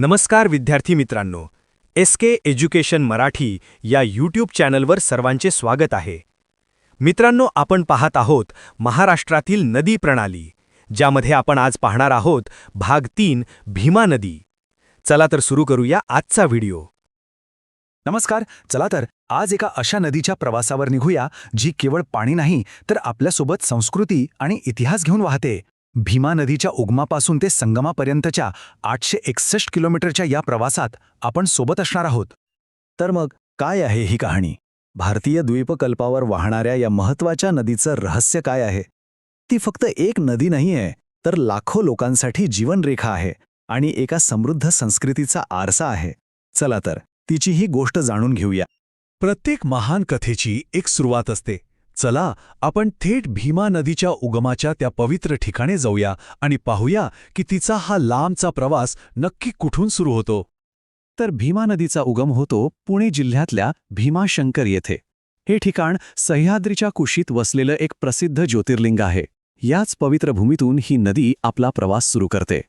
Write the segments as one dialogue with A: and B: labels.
A: नमस्कार विद्यार्थी मित्रांनो एस के एज्युकेशन मराठी या यूट्यूब चॅनलवर सर्वांचे स्वागत आहे. मित्रांनो आपण पाहत आहोत महाराष्ट्रातील नदी प्रणाली ज्यामध्ये आपण आज पाहणार आहोत भाग तीन भीमा नदी. चला तर सुरू करूया आजचा व्हिडिओ.
B: नमस्कार चला तर आज एका अशा नदीच्या प्रवासावर निघूया जी केवळ पाणी नाही तर आपल्यासोबत संस्कृती आणि इतिहास घेऊन वाहते. भीमा नदीच्या उगमापासून ते संगमापर्यंतच्या आठशे एकसष्ट किलोमीटरच्या या प्रवासात आपण सोबत असणार आहोत. तर मग काय आहे ही कहाणी? भारतीय द्वीपकल्पावर वाहणाऱ्या या महत्त्वाच्या नदीचं रहस्य काय आहे? ती फक्त एक नदी नाहीये तर लाखो लोकांसाठी जीवनरेखा आहे आणि एका समृद्ध संस्कृतीचा आरसा आहे. चला तर तिची ही गोष्ट जाणून घेऊया.
C: प्रत्येक महान कथेची एक सुरुवात असते. चला आपण थेट भीमा नदीच्या उगमाच्या त्या पवित्र ठिकाणी जाऊया आणि पाहूया की तिचा हा लांबचा प्रवास नक्की कुठून सुरू होतो.
B: तर भीमा नदीचा उगम होतो पुणे जिल्ह्यातल्या भीमाशंकर येथे. हे ठिकाण सह्याद्रीच्या कुशीत वसलेलं एक प्रसिद्ध ज्योतिर्लिंग आहे. याच पवित्र भूमीतून ही नदी आपला प्रवास सुरू करते.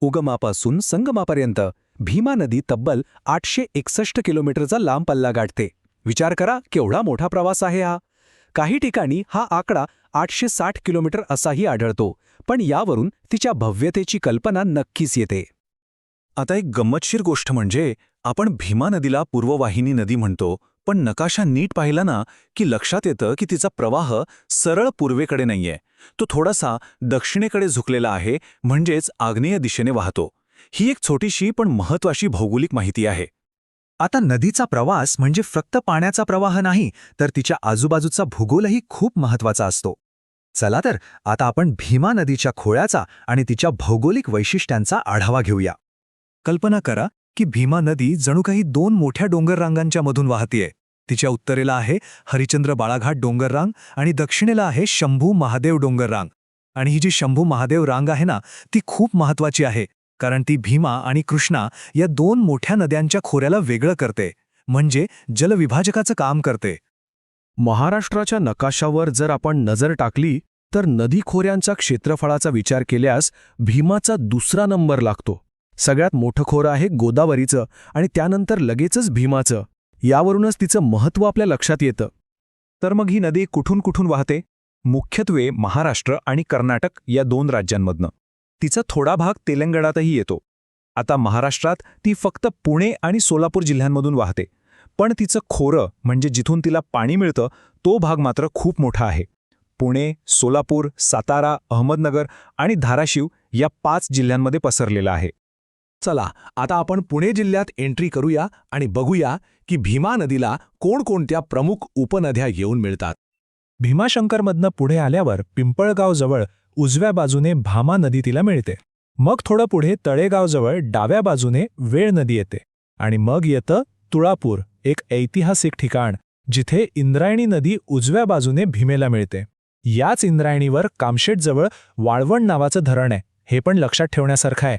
B: उगमापासून संगमापर्यंत भीमा नदी तब्बल आठशे एकसष्ट किलोमीटरचा लांब पल्ला गाठते. विचार करा केवढा मोठा प्रवास आहे हा. काही ठिकाणी हा आकडा आठशे साठ किलोमीटर असाही आढळतो पण यावरून तिच्या भव्यतेची कल्पना नक्कीच येते.
C: आता एक गंमतशीर गोष्ट म्हणजे आपण भीमा नदीला पूर्ववाहिनी नदी म्हणतो पण नकाशा नीट पाहिला ना की लक्षात येतं की तिचा प्रवाह सरळ पूर्वेकडे नाहीये. तो थोडासा दक्षिणेकडे झुकलेला आहे म्हणजेच आग्नेय दिशेने वाहतो. ही एक छोटीशी पण महत्वाची भौगोलिक माहिती आहे.
B: आता नदीचा प्रवास म्हणजे फक्त पाण्याचा प्रवाह नाही तर तिच्या आजूबाजूचा भूगोलही खूप महत्त्वाचा असतो. चला तर आता आपण भीमा नदीच्या खोळ्याचा आणि तिच्या भौगोलिक वैशिष्ट्यांचा आढावा घेऊया. कल्पना करा की भीमा नदी जणू काही दोन मोठ्या डोंगररांगांच्या मधून वाहतीये. तिच्या उत्तरेला आहे हरिचंद्र बाळाघाट डोंगररांग आणि दक्षिणेला आहे शंभू महादेव डोंगररांग. आणि ही जी शंभू महादेव रांग आहे ना ती खूप महत्वाची आहे. कारण ती भीमा आणि कृष्णा या दोन मोठ्या नद्यांच्या खोऱ्याला वेगळं करते म्हणजे जलविभाजकाचं काम करते.
C: महाराष्ट्राच्या नकाशावर जर आपण नजर टाकली तर नदी खोऱ्यांचा क्षेत्रफळाचा विचार केल्यास भीमाचा दुसरा नंबर लागतो. सगळ्यात मोठं खोरं आहे गोदावरीचं आणि त्यानंतर लगेचच भीमाचं. यावरूनच तिचं महत्त्व आपल्या लक्षात येतं.
B: तर मग ही नदी कुठून कुठून वाहते? मुख्यत्वे महाराष्ट्र आणि कर्नाटक या दोन राज्यांमधनं. तिचा थोडा भाग तेलंगणातही येतो. आता महाराष्ट्रात ती फक्त पुणे आणि सोलापूर जिल्ह्यांमधून वाहते. पण तिचं खोरं म्हणजे जिथून तिला पाणी मिळतं तो भाग मात्र खूप मोठा आहे. पुणे सोलापूर सातारा अहमदनगर आणि धाराशिव या पाच जिल्ह्यांमध्ये पसरलेला आहे.
C: चला आता आपण पुणे जिल्ह्यात एंट्री करूया आणि बघूया की भीमा नदीला कोणकोणत्या प्रमुख उपनद्या येऊन मिळतात.
D: भीमाशंकरमधनं पुढे आल्यावर पिंपळगावजवळ उजव्या बाजूने भामा नदी तिला मिळते. मग थोडं पुढे तळेगावजवळ डाव्या बाजूने वेळ नदी येते. आणि मग येतं तुळापूर एक ऐतिहासिक ठिकाण जिथे इंद्रायणी नदी उजव्या बाजूने भीमेला मिळते. याच इंद्रायणीवर कामशेटजवळ वाळवण नावाचं धरण आहे. हे पण लक्षात ठेवण्यासारखं आहे.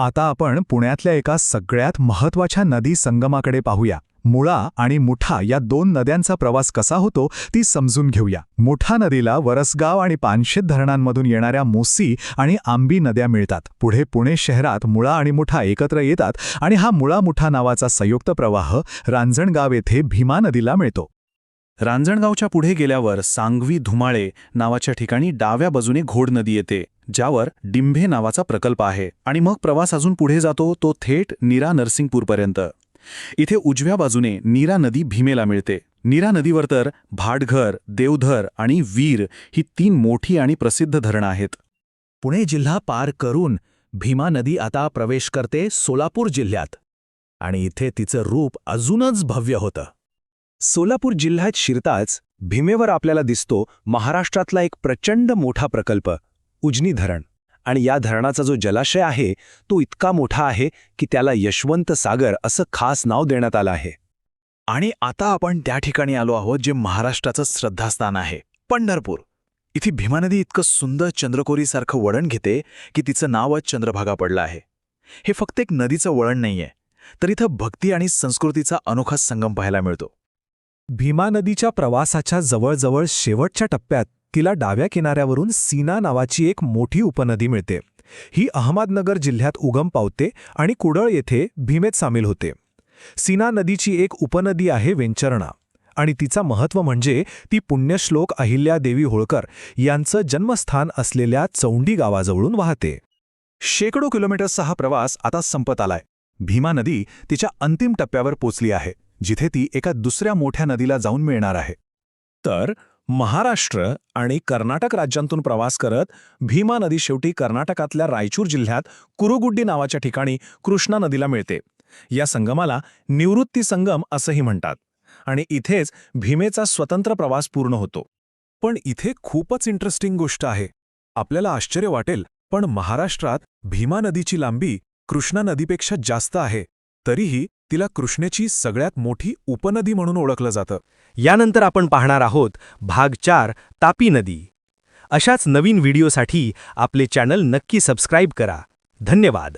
B: आता आपण पुण्यातल्या एका सगळ्यात महत्त्वाच्या नदी संगमाकडे पाहूया. मुळा आणि मुठा या दोन नद्यांचा प्रवास कसा होतो ती समजून घेऊया. मुठा नदीला वरसगाव आणि पानशेत धरणांमधून येणाऱ्या मोसी आणि आंबी नद्या मिळतात. पुढे पुणे शहरात मुळा आणि मुठा एकत्र येतात आणि हा मुळा मुठा नावाचा संयुक्त प्रवाह रांजणगाव येथे भीमा नदीला मिळतो.
C: रांजणगावच्या पुढे गेल्यावर सांगवी धुमाळे नावाच्या ठिकाणी डाव्या बाजूने घोड नदी येते. ज्यावर डिंभे नावाचा प्रकल्प आहे आणि मग प्रवास अजून पुढे जातो तो थेट नीरा नरसिंगपूरपर्यंत इथे उजव्या बाजूने नीरा नदी भीमेला मिळते. नीरा नदीवर तर भाडघर देवधर आणि वीर ही तीन मोठी आणि प्रसिद्ध धरणं आहेत.
B: पुणे जिल्हा पार करून भीमा नदी आता प्रवेश करते सोलापूर जिल्ह्यात. आणि इथे तिचं रूप अजूनच भव्य होतं. सोलापूर जिल्ह्यात शिरताच भीमेवर आपल्याला दिसतो महाराष्ट्रातला एक प्रचंड मोठा प्रकल्प. उजनी धरण. आणि या धरणाचा जो जलाशय आहे तो इतका मोठा आहे की त्याला यशवंत सागर असं खास नाव देण्यात आलं आहे.
C: आणि आता आपण त्या ठिकाणी आलो आहोत जे महाराष्ट्राचं श्रद्धास्थान आहे पंढरपूर. इथे भीमा नदी इतकं सुंदर चंद्रकोरीसारखं वळण घेते की तिचं नावच चंद्रभागा पडलं आहे. हे फक्त एक नदीचं वळण नाहीये तर इथं भक्ती आणि संस्कृतीचा अनोखा संगम पाहायला मिळतो.
D: भीमा नदीच्या प्रवासाच्या जवळजवळ शेवटच्या टप्प्यात तिला डाव्या किनाऱ्यावरून सीना नावाची एक मोठी उपनदी मिळते.
B: ही अहमदनगर जिल्ह्यात उगम पावते आणि कुडळ येथे भीमेत सामील होते. सीना नदीची एक उपनदी आहे वेंचरणा आणि तिचा महत्त्व म्हणजे ती पुण्यश्लोक अहिल्यादेवी होळकर यांचं जन्मस्थान असलेल्या चौंडी गावाजवळून वाहते.
E: शेकडो किलोमीटर्सचा हा प्रवास आता संपत आलाय. भीमा नदी तिच्या अंतिम टप्प्यावर पोचली आहे जिथे ती एका दुसऱ्या मोठ्या नदीला जाऊन मिळणार आहे.
B: तर महाराष्ट्र आणि कर्नाटक राज्यांतून प्रवास करत भीमा नदी शेवटी कर्नाटकातल्या रायचूर जिल्ह्यात कुरुगुड्डी नावाच्या ठिकाणी कृष्णा नदीला मिळते. या संगमाला निवृत्ती संगम असंही म्हणतात आणि इथेच भीमेचा स्वतंत्र प्रवास पूर्ण होतो.
E: पण इथे खूपच इंटरेस्टिंग गोष्ट आहे. आपल्याला आश्चर्य वाटेल पण महाराष्ट्रात भीमा नदीची लांबी कृष्णा नदीपेक्षा जास्त आहे तरीही तिला कृष्णेची सगळ्यात मोठी उपनदी म्हणून ओळखलं जातं.
A: यानंतर आपण पाहणार आहोत भाग चार तापी नदी. अशाच नवीन व्हिडिओसाठी आपले चॅनल नक्की सबस्क्राईब करा. धन्यवाद.